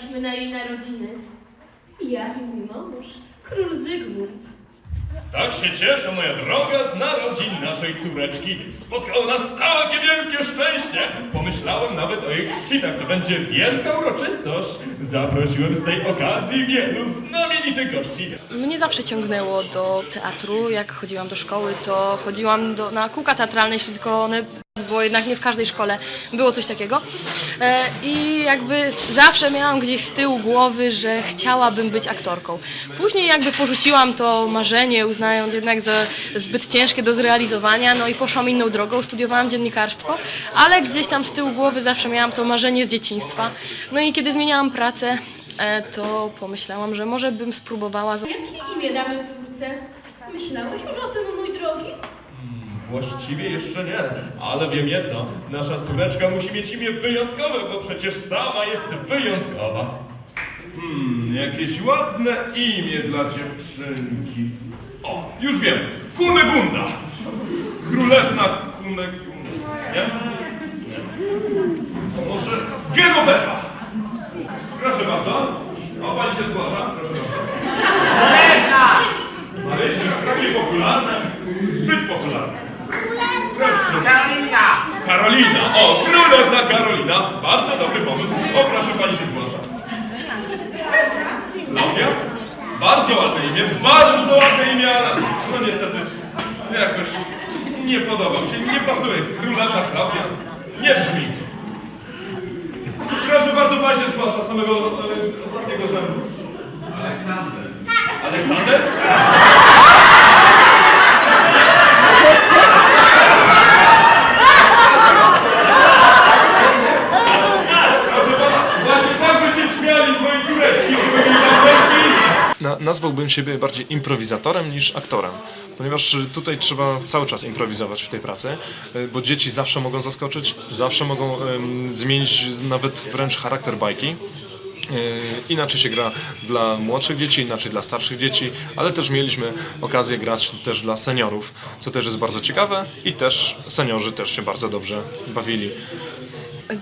Czekaliśmy na jej narodziny. Ja i mój mąż, król Zygmunt. Tak się cieszę, moja droga, z narodzin naszej córeczki. Spotkało nas takie wielkie szczęście. Pomyślałem nawet o jej chrzcinach. To będzie wielka uroczystość. Zaprosiłem z tej okazji wielu znamienitych gości. Mnie zawsze ciągnęło do teatru. Jak chodziłam do szkoły, to chodziłam do, na kółka teatralne, jeśli tylko one, bo jednak nie w każdej szkole było coś takiego. E, I jakby zawsze miałam gdzieś z tyłu głowy, że chciałabym być aktorką. Później jakby porzuciłam to marzenie, uznając jednak za zbyt ciężkie do zrealizowania, no i poszłam inną drogą, studiowałam dziennikarstwo, ale gdzieś tam z tyłu głowy zawsze miałam to marzenie z dzieciństwa. No i kiedy zmieniałam pracę, e, to pomyślałam, że może bym spróbowała Jakie imię damy córce? Myślałeś już o tym, mój drogi? Właściwie jeszcze nie, ale wiem jedno. Nasza córeczka musi mieć imię wyjątkowe, bo przecież sama jest wyjątkowa. Hmm, jakieś ładne imię dla dziewczynki. O, już wiem. Kunegunda. Królewna Kunegunda. Nie? Nie. To może Genovefa. Proszę bardzo. O, pani się zgłasza. Proszę bardzo. Marysia, takie popularne. Zbyt popularne. Proszę. Karolina! Karolina. O, królewna Karolina. Bardzo dobry pomysł. O, proszę, pani się zgłasza. Klaudia? Bardzo ładne imię, bardzo ładne imię, ale no niestety jakoś nie podoba mi się, nie pasuje. Królewa Klaudia nie brzmi. Proszę bardzo, pani się zgłasza z samego e, ostatniego rzędu. Aleksander. Aleksander? Proszę pana, właśnie tak by się śmiali z mojej córeczki, gdyby mi tam weszli. Na, nazwałbym siebie bardziej improwizatorem niż aktorem, ponieważ tutaj trzeba cały czas improwizować w tej pracy, y, bo dzieci zawsze mogą zaskoczyć, zawsze mogą zmienić nawet wręcz charakter bajki. Y, Inaczej się gra dla młodszych dzieci, inaczej dla starszych dzieci, ale też mieliśmy okazję grać też dla seniorów, co też jest bardzo ciekawe i też seniorzy też się bardzo dobrze bawili.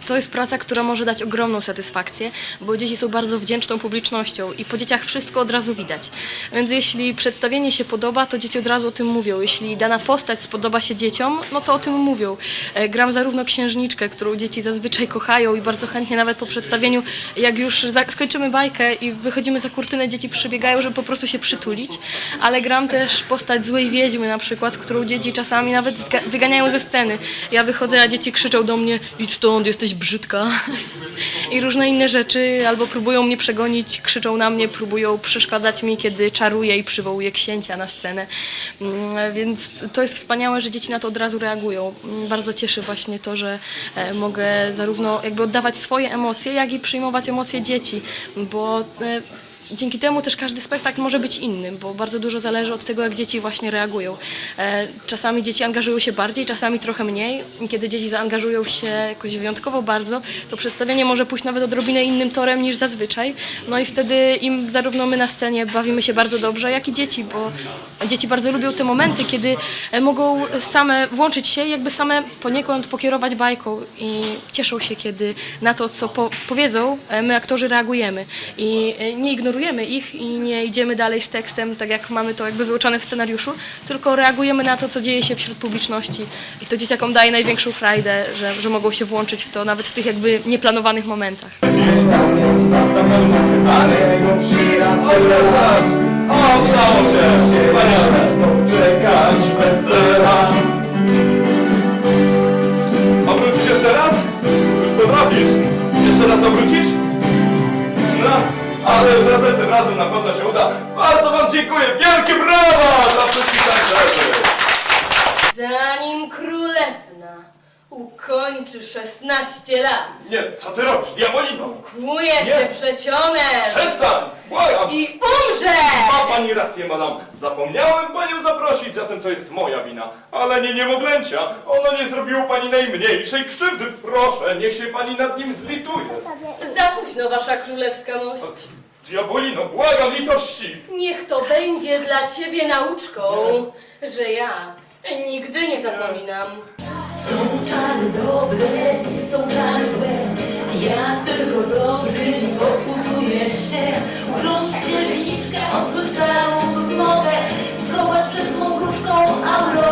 To jest praca, która może dać ogromną satysfakcję, bo dzieci są bardzo wdzięczną publicznością i po dzieciach wszystko od razu widać. Więc jeśli przedstawienie się podoba, to dzieci od razu o tym mówią. Jeśli dana postać spodoba się dzieciom, no to o tym mówią. E, Gram zarówno księżniczkę, którą dzieci zazwyczaj kochają i bardzo chętnie nawet po przedstawieniu, jak już skończymy bajkę i wychodzimy za kurtynę, dzieci przybiegają, żeby po prostu się przytulić, ale gram też postać złej wiedźmy na przykład, którą dzieci czasami nawet wyganiają ze sceny. Ja wychodzę, a dzieci krzyczą do mnie, idź stąd, jesteś brzydka. I różne inne rzeczy, albo próbują mnie przegonić, krzyczą na mnie, próbują przeszkadzać mi, kiedy czaruję i przywołuję księcia na scenę. Mm, Więc to jest wspaniałe, że dzieci na to od razu reagują. Mm, Bardzo cieszy właśnie to, że e, mogę zarówno jakby oddawać swoje emocje, jak i przyjmować emocje dzieci, bo e, Dzięki temu też każdy spektakl może być inny, bo bardzo dużo zależy od tego, jak dzieci właśnie reagują. E, Czasami dzieci angażują się bardziej, czasami trochę mniej. Kiedy dzieci zaangażują się jakoś wyjątkowo bardzo, to przedstawienie może pójść nawet odrobinę innym torem niż zazwyczaj. No i wtedy im zarówno my na scenie bawimy się bardzo dobrze, jak i dzieci, bo dzieci bardzo lubią te momenty, kiedy e, mogą same włączyć się i jakby same poniekąd pokierować bajką i cieszą się, kiedy na to, co po powiedzą, e, my aktorzy reagujemy i nie ignorujemy ich i nie idziemy dalej z tekstem, tak jak mamy to jakby wyuczone w scenariuszu, tylko reagujemy na to, co dzieje się wśród publiczności i to dzieciakom daje największą frajdę, że, że mogą się włączyć w to nawet w tych jakby nieplanowanych momentach. O, się! Czekać wesela Obrócisz jeszcze raz? Już potrafisz. Jeszcze raz obrócisz? Ale następnym razem na pewno się uda. Bardzo wam dziękuję. Wielkie brawa dla wszystkich tancerzy. Zanim królewna ukończy 16 lat, Nie, co ty robisz, diabolino? kłuje się przeciomem Przestań! Błagam! i umrze! Ma pani rację, madam. Zapomniałem panią zaprosić, zatem to jest moja wina. Ale nie niemowlęcia. Ono nie zrobiło pani najmniejszej krzywdy. Proszę, niech się pani nad nim zlituje. Za późno, wasza królewska mość. Diabolino, błagam litości! Niech to będzie dla ciebie nauczką, że ja nigdy nie zapominam. Są czary dobre i są czary złe. Ja tylko dobrym posługuję się. Chronić księżniczkę od złych czarów mogę. Schować przed złą wróżką aurorę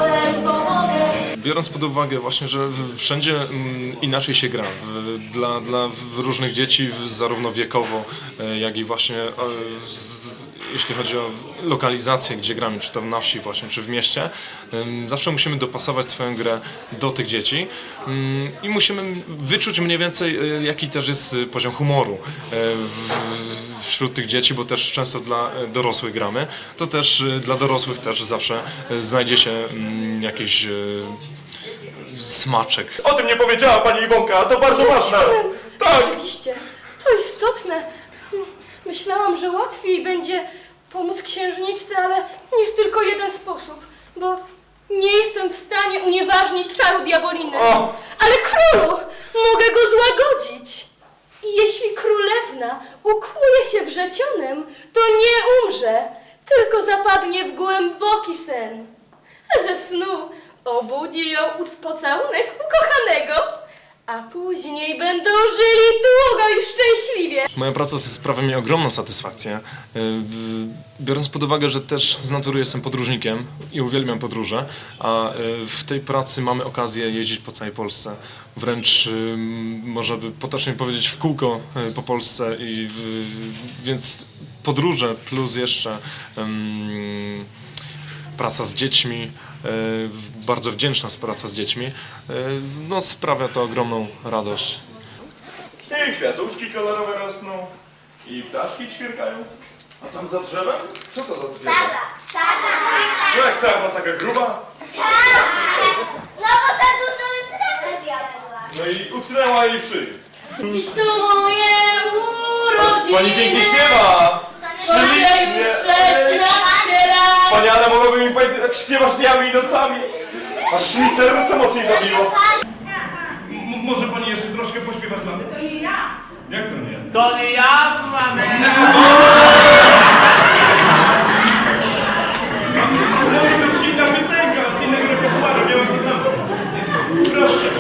biorąc pod uwagę właśnie, że wszędzie mm, inaczej się gra, dla, dla różnych dzieci, zarówno wiekowo, e, jak i właśnie e, jeśli chodzi o lokalizację, gdzie gramy, czy to na wsi właśnie, czy w mieście, zawsze musimy dopasować swoją grę do tych dzieci i musimy wyczuć mniej więcej, e, jaki też jest e, poziom humoru w- wśród tych dzieci, bo też często dla dorosłych gramy, to też dla dorosłych też zawsze znajdzie się jakiś smaczek. O tym nie powiedziała pani Iwonka, a to bardzo ważne. Tak. Oczywiście, to istotne. Myślałam, że łatwiej będzie pomóc księżniczce, ale jest tylko jeden sposób, bo nie jestem w stanie unieważnić czaru diaboliny. O! Ale królu, mogę go złagodzić. I jeśli królewna ukłuje się wrzecionem, to nie umrze, tylko zapadnie w głęboki sen. A ze snu obudzi ją pocałunek ukochanego, a później będą żyli długo i szczęśliwie. Moja praca sprawia mi ogromną satysfakcję. E, Biorąc pod uwagę, że też z natury jestem podróżnikiem i uwielbiam podróże, a e, w tej pracy mamy okazję jeździć po całej Polsce. Wręcz e, można by potocznie powiedzieć w kółko po Polsce i więc podróże plus jeszcze praca z dziećmi, bardzo wdzięczna praca z dziećmi, e, no sprawia to ogromną radość. I kwiatuszki kolorowe rosną, i ptaszki ćwierkają. A tam za drzewem? Co to za zwierzę? No jak sarna taka gruba? No bo za dużo trawę zjadła. No i utknęła jej w szyi. Dziś są moje urodziny. Pani pięknie śpiewa! Ślicznie! Już 16 lat. Wspaniale, mogłoby mi powiedzieć, jak śpiewasz dniami i nocami. Aż mi serce mocniej zabiło. M- może pani jeszcze troszkę pośpiewać dla mnie? To nie ja. Jak to nie ja? To nie ja, mamy. To jest inna piosenka, z innego repertuaru, nie mam problemu. Proszę.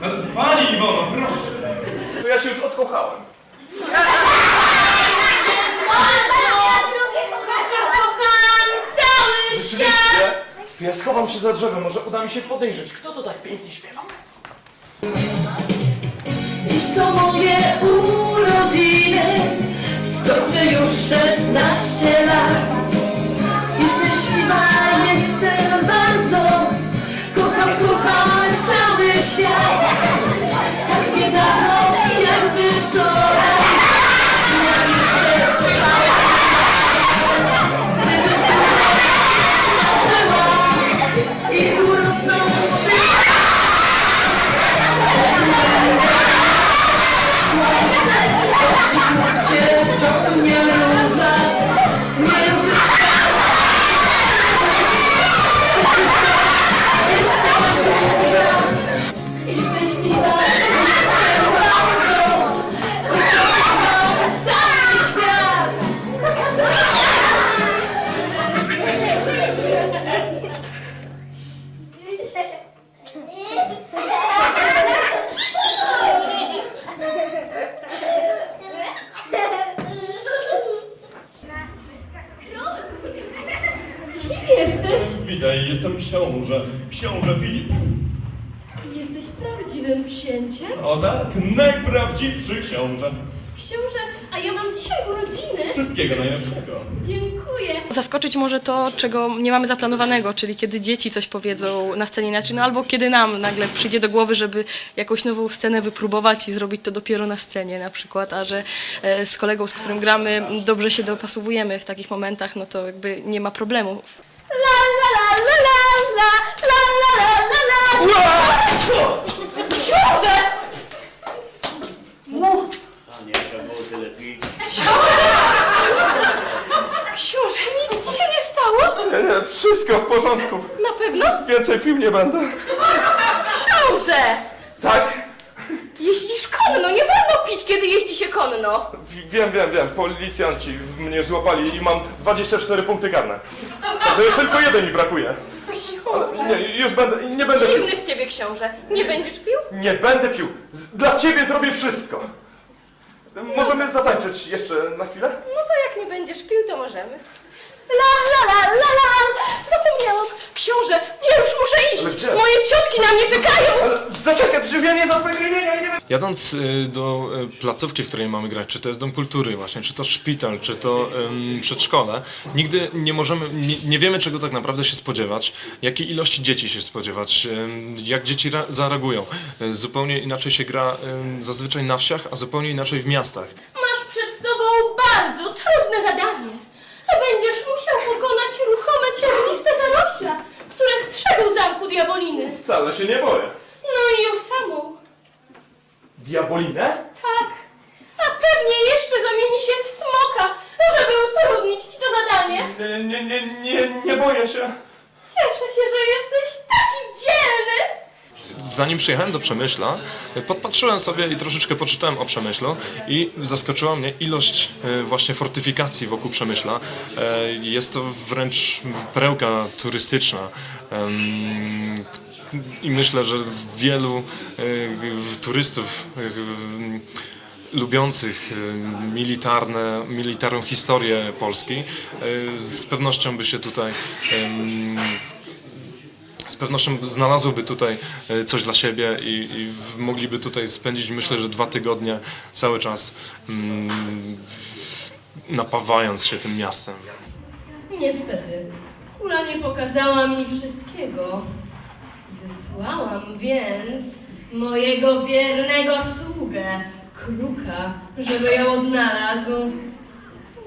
No, Pani Iwono, proszę. To ja się już odkochałem. Kocham cały świat. Rzeczywiście? To ja schowam się za drzewem, może uda mi się podejrzeć, kto to tak pięknie śpiewa. Jesteś? Witaj, jestem książę, książę Filip. Jesteś prawdziwym księciem? O tak, najprawdziwszy książę. Książę, a ja mam dzisiaj urodziny. Wszystkiego najlepszego. Dziękuję. Zaskoczyć może to, czego nie mamy zaplanowanego, czyli kiedy dzieci coś powiedzą na scenie inaczej, no albo kiedy nam nagle przyjdzie do głowy, żeby jakąś nową scenę wypróbować i zrobić to dopiero na scenie na przykład, a że e, z kolegą, z którym gramy, dobrze się dopasowujemy w takich momentach, no to jakby nie ma problemu. La la la la la la la la la la Książę! Książę, nic ci się nie stało? Nie, nie, wszystko w porządku. Na pewno? Więcej pił nie będę. Książę! Tak? Jeździsz konno, nie wolno pić, kiedy jeździ się konno. W- Wiem, wiem, wiem. Policjanci mnie złapali i mam 24 punkty karne. Także jeszcze tylko jeden mi brakuje. Książę. Nie, już będę, nie będę pił. Dziwny z ciebie książę. Nie będziesz pił? Nie będę pił. Z- Dla ciebie zrobię wszystko. Możemy zatańczyć jeszcze na chwilę? No to jak nie będziesz pił, to możemy. La la la la la! Zapomniałam! Książę, ja już muszę iść! gdzie? Moje ciotki na mnie czekają! Ale zaczekaj, przecież ja nie znam twojego imienia i nie wiem... Jadąc y, do y, placówki, w której mamy grać, czy to jest dom kultury właśnie, czy to szpital, czy to ym, przedszkole, nigdy nie możemy, nie, nie wiemy czego tak naprawdę się spodziewać, jakiej ilości dzieci się spodziewać, ym, jak dzieci ra- zareagują. Y, Zupełnie inaczej się gra ym, zazwyczaj na wsiach, a zupełnie inaczej w miastach. Masz przed sobą bardzo trudne zadanie. Będziesz musiał pokonać ruchome cierniste zarośla, które strzegą zamku diaboliny. Wcale się nie boję. No i ją samą. Diabolinę? Tak. A pewnie jeszcze zamieni się w smoka, żeby utrudnić ci to zadanie. Nie, nie, nie, nie, nie boję się. Cieszę się, że jesteś taki dzielny. Zanim przyjechałem do Przemyśla, y, podpatrzyłem sobie i troszeczkę poczytałem o Przemyślu i zaskoczyła mnie ilość y, właśnie fortyfikacji wokół Przemyśla. E, Jest to wręcz perełka turystyczna. I myślę, że wielu turystów lubiących militarne, militarną historię Polski z pewnością by się tutaj pewnością znalazłoby tutaj e, coś dla siebie i, i mogliby tutaj spędzić myślę, że dwa tygodnie cały czas mm, napawając się tym miastem. Niestety, kula nie pokazała mi wszystkiego. Wysłałam więc mojego wiernego sługę, kruka, żeby ją odnalazł.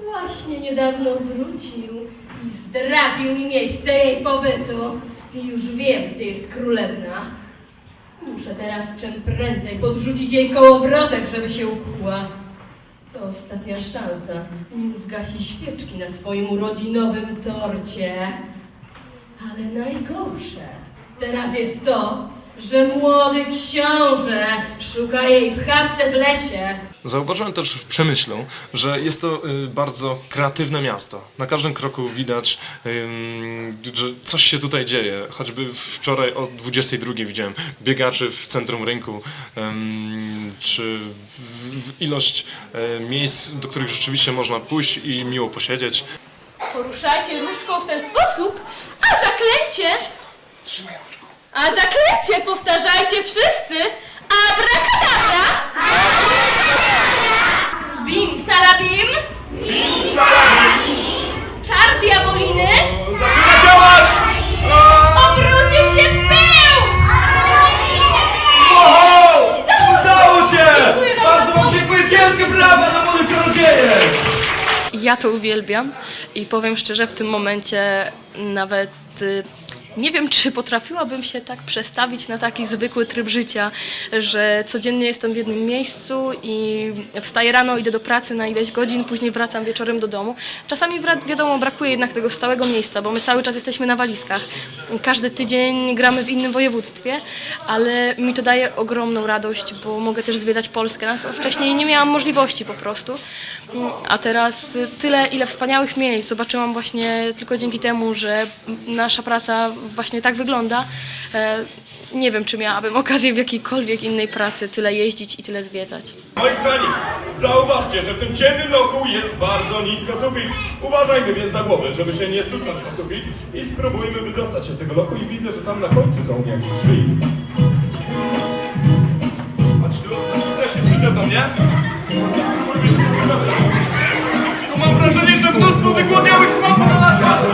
Właśnie niedawno wrócił i zdradził mi miejsce jej pobytu. I już wiem, gdzie jest królewna. Muszę teraz czym prędzej podrzucić jej kołowrotek, żeby się ukuła. To ostatnia szansa, nim zgasi świeczki na swoim urodzinowym torcie. Ale najgorsze teraz jest to, że młody książę szuka jej w chatce w lesie. Zauważyłem też w Przemyślu, że jest to y, bardzo kreatywne miasto. Na każdym kroku widać, ym, że coś się tutaj dzieje. Choćby wczoraj o 22 widziałem biegaczy w centrum rynku, ym, czy w, w ilość y, miejsc, do których rzeczywiście można pójść i miło posiedzieć. Poruszajcie różdżką w ten sposób, a zaklęcie... A zaklęcie powtarzajcie wszyscy! Abracadabra! Bim salabim! Bim salabim! Czar diaboliny! Zaczyna działać! Obrócił się w pył! Oho! Udało się! Bardzo wam dziękuję, brawa czarodzieje! Ja to uwielbiam i powiem szczerze, w tym momencie nawet y, nie wiem, czy potrafiłabym się tak przestawić na taki zwykły tryb życia, że codziennie jestem w jednym miejscu i wstaję rano, idę do pracy na ileś godzin, później wracam wieczorem do domu. Czasami wiadomo, brakuje jednak tego stałego miejsca, bo my cały czas jesteśmy na walizkach. Każdy tydzień gramy w innym województwie, ale mi to daje ogromną radość, bo mogę też zwiedzać Polskę. Na to wcześniej nie miałam możliwości po prostu. A teraz tyle, ile wspaniałych miejsc zobaczyłam właśnie tylko dzięki temu, że nasza praca właśnie tak wygląda. E, Nie wiem, czy miałabym okazję w jakiejkolwiek innej pracy tyle jeździć i tyle zwiedzać. Moi kochani, zauważcie, że w tym ciemnym lochu jest bardzo nisko sufit. Uważajmy więc na głowę, żeby się nie stuknąć o sufit i spróbujmy wydostać się z tego lochu i widzę, że tam na końcu są jakieś drzwi. Chodź tu, też się nie? Mam wrażenie, że mnóstwo wygłodniałych smoków na nas patrzy.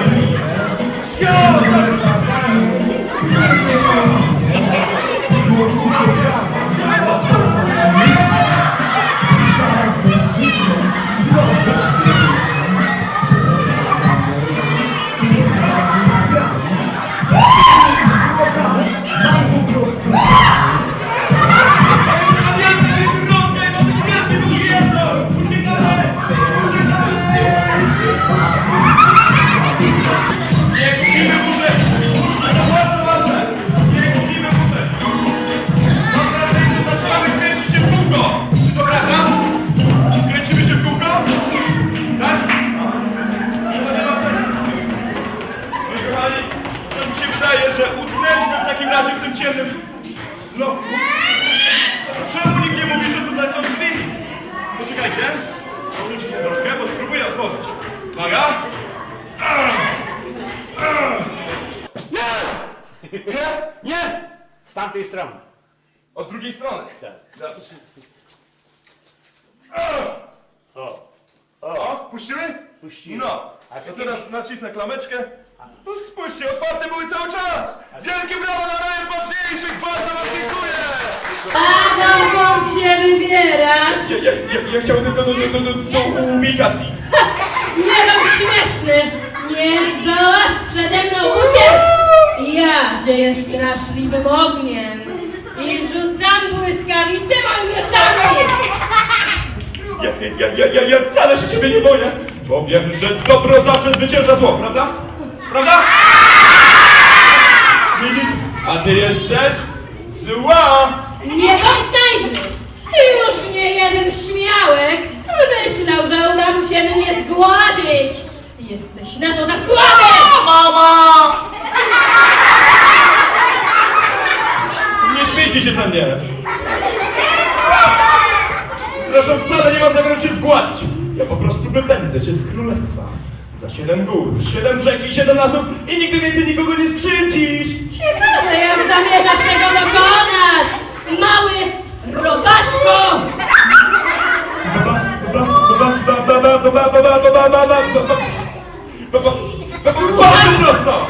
Ja, chciałem tylko do, do, do, do ubikacji. Nie bądź śmieszny! Nie zdołasz przede mną uciec! Ja zieję straszliwym ogniem i rzucam błyskawice moimi oczami! Ja, ja, ja, ja, ja wcale się ciebie nie boję, bo wiem, że dobro zawsze zwycięża zło, prawda? Prawda? Widzisz? A ty jesteś zła! Nie bądź naiwny! Już nie jeden śmiałek myślał, że uda mu się mnie zgładzić! Jesteś na to za słaby! Mama! Nie śmiejcie się ze mnie! Zresztą wcale nie mam zamiaru cię zgładzić. Ja po prostu wypędzę cię z królestwa. Za siedem gór, siedem rzek i siedem lasów i nigdy więcej nikogo nie skrzywdzisz! Ciekawe, jak zamierzasz tego dokonać! Mały robaczko! Bardzo prosto!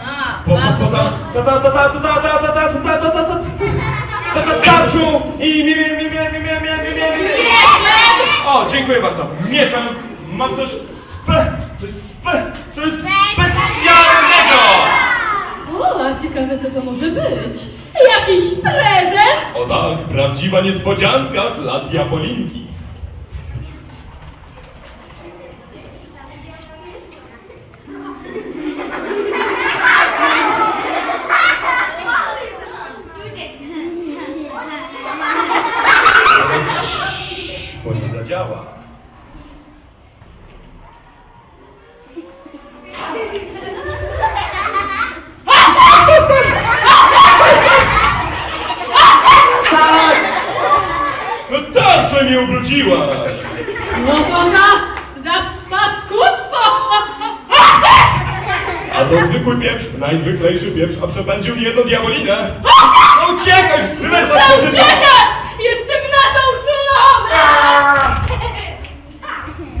A, Po- po- bardzo Poza ta ta ta ta ta ta ta ta ta ta ta ta ta ta ta ta tarczą i mie mie mie mie mie mie mie mie mie mie O, dziękuję bardzo. Mieczem mam coś spe, coś spe, coś specjalnego! O, ciekawe co to może być. Jakiś prezent? O tak, prawdziwa niespodzianka dla diabolinki. Bo nie zadziała. No tarczę mnie ubrudziłaś! No to za, za paskudztwo! A to zwykły pieprz, najzwyklejszy pieprz, a przepędził jedną diabolinę. No uciekaj, zlecać to Uciekać! Jestem na to uczulona!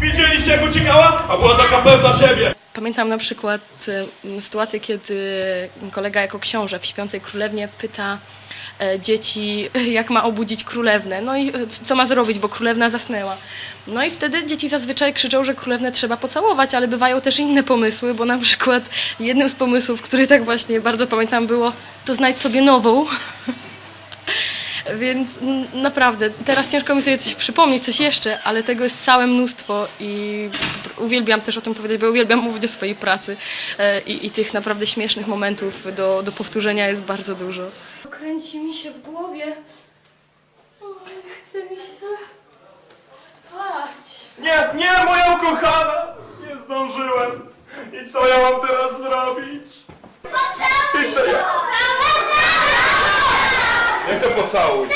Widzieliście jak uciekała? A była taka pewna siebie. Pamiętam na przykład sytuację, kiedy kolega jako książę w Śpiącej Królewnie pyta e, dzieci, jak ma obudzić królewnę, no i e, co ma zrobić, bo królewna zasnęła. No i wtedy dzieci zazwyczaj krzyczą, że królewnę trzeba pocałować, ale bywają też inne pomysły, bo na przykład jednym z pomysłów, który tak właśnie bardzo pamiętam było, to znajdź sobie nową. Więc naprawdę, teraz ciężko mi sobie coś przypomnieć, coś jeszcze, ale tego jest całe mnóstwo i uwielbiam też o tym powiedzieć, bo uwielbiam mówić o swojej pracy e, i, i tych naprawdę śmiesznych momentów do, do powtórzenia jest bardzo dużo. Kręci mi się w głowie. Oj, chce mi się spać. Nie, nie, moja ukochana! Nie zdążyłem. I co ja mam teraz zrobić? I co ja... Jak to pocałuj?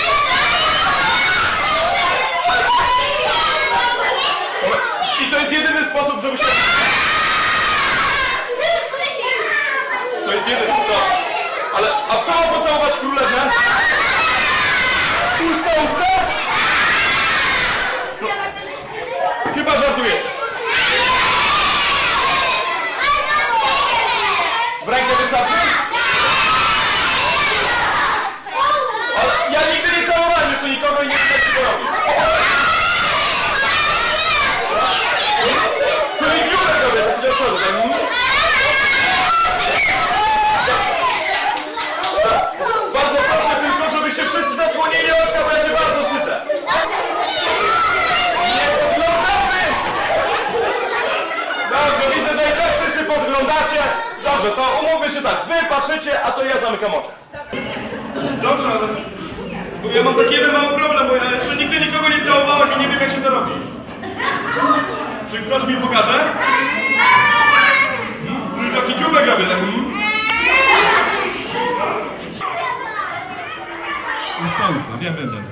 I to jest jedyny sposób, żeby się... To jest jedyny... No. Ale... A w co mam pocałować królewnę? Usta, usta? No. Chyba żartujecie. W rękę wystarczy? Ale ja nigdy nie całowałem jeszcze nikogo i nie chcę tego robić. Czyli dziurę robię, tak do przodu, tak? Bardzo proszę tylko, żebyście wszyscy zasłonili oczka, bo ja się bardzo wstydzę. Nie podglądamy! Dobrze, widzę, że i tak wszyscy podglądacie. Dobrze, to umówmy się tak. A to ja zamykam oczy. Dobrze, ale... Bo ja mam taki jeden mały problem, bo ja jeszcze nigdy nikogo nie całowałem i nie wiem, jak się to robi. Czy ktoś mi pokaże? Hmm? Taki dziubek robię, tak? Usta, usta, wiem, wiem, wiem.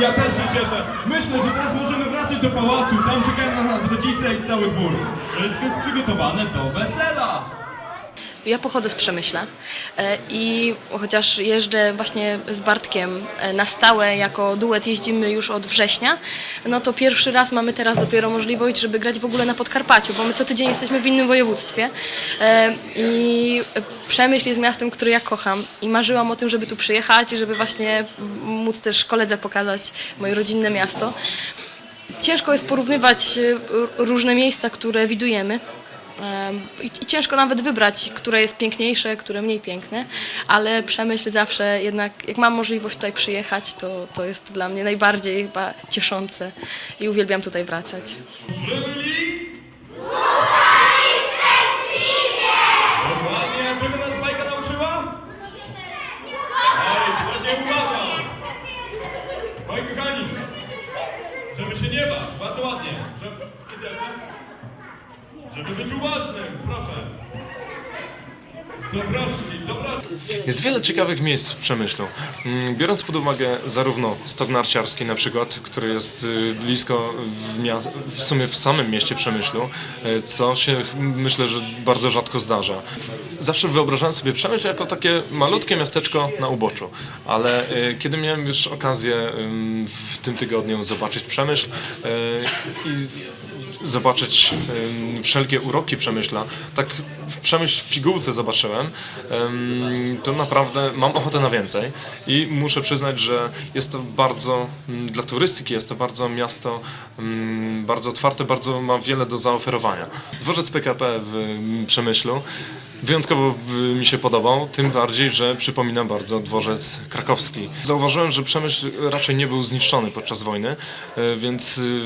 Mua! też się cieszę. Myślę, że teraz możemy wracać do pałacu. Tam czekają na nas rodzice i cały dwór. Wszystko jest przygotowane do wesela. Ja pochodzę z Przemyśla e, i chociaż jeżdżę właśnie z Bartkiem e, na stałe jako duet jeździmy już od września, no to pierwszy raz mamy teraz dopiero możliwość, żeby grać w ogóle na Podkarpaciu, bo my co tydzień jesteśmy w innym województwie E, i Przemyśl jest miastem, które ja kocham i marzyłam o tym, żeby tu przyjechać, żeby właśnie móc też koledze pokazać moje rodzinne miasto. Ciężko jest porównywać różne miejsca, które widujemy. I ciężko nawet wybrać, które jest piękniejsze, które mniej piękne, ale przemyśl zawsze jednak, jak mam możliwość tutaj przyjechać, to, to jest dla mnie najbardziej chyba cieszące i uwielbiam tutaj wracać. Żyli? Żeby być uważnym, proszę. Jest wiele ciekawych miejsc w Przemyślu. Mm, Biorąc pod uwagę zarówno stok narciarski na przykład, który jest y, blisko w, w sumie w samym mieście Przemyślu, y, co się myślę, że bardzo rzadko zdarza. Zawsze wyobrażałem sobie Przemyśl jako takie malutkie miasteczko na uboczu, ale y, kiedy miałem już okazję w tym tygodniu zobaczyć Przemyśl i zobaczyć wszelkie uroki Przemyśla. Tak Przemyśl w pigułce zobaczyłem, em, to naprawdę mam ochotę na więcej i muszę przyznać, że jest to bardzo, mm, dla turystyki jest to bardzo miasto, mm, bardzo otwarte, bardzo ma wiele do zaoferowania. Dworzec PKP w mm, Przemyślu Wyjątkowo y, mi się podobał, tym bardziej, że przypomina bardzo dworzec krakowski. Zauważyłem, że Przemyśl raczej nie był zniszczony podczas wojny, y, więc y,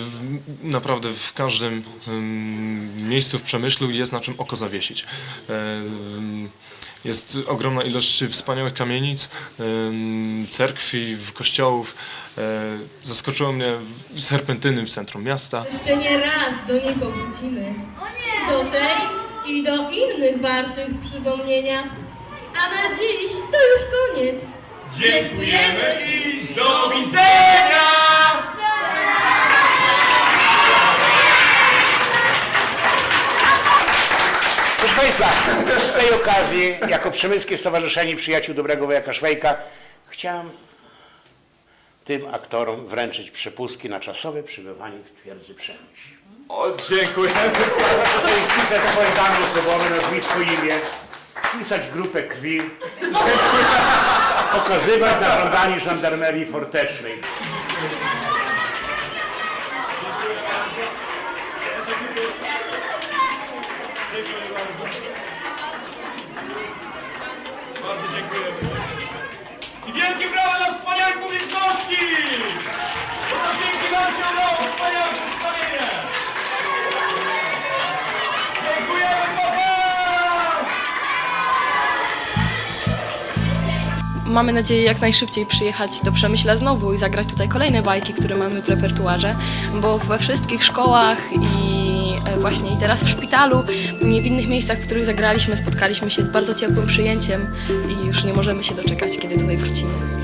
naprawdę w każdym ym, miejscu w Przemyślu jest na czym oko zawiesić. Ym, Jest ogromna ilość wspaniałych kamienic, ym, cerkwi, kościołów. Zaskoczyło mnie serpentyny w centrum miasta. Jeszcze nie raz do niego wrócimy. Do tej i do innych wartych przypomnienia. A na dziś to już koniec. Dziękujemy i do widzenia! Proszę Państwa, z tej okazji, jako Przemyskie Stowarzyszenie Przyjaciół Dobrego Wojaka Szwejka, chciałem tym aktorom wręczyć przepustki na czasowe przebywanie w twierdzy Przemyśl. O, dziękuję. Proszę wpisać swoje dane osobowe, nazwisko, imię, wpisać grupę krwi, pokazywać na żądanie żandarmerii fortecznej. Bardzo dziękuję. I wielkie brawa dla wspaniałej publiczności! Dzięki wam się udało wspaniałe Mamy nadzieję jak najszybciej przyjechać do Przemyśla znowu i zagrać tutaj kolejne bajki, które mamy w repertuarze, bo we wszystkich szkołach i e, właśnie i teraz w szpitalu, i w innych miejscach, w których zagraliśmy, spotkaliśmy się z bardzo ciepłym przyjęciem i już nie możemy się doczekać, kiedy tutaj wrócimy.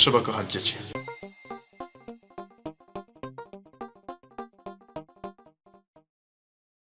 Trzeba kochać dzieci.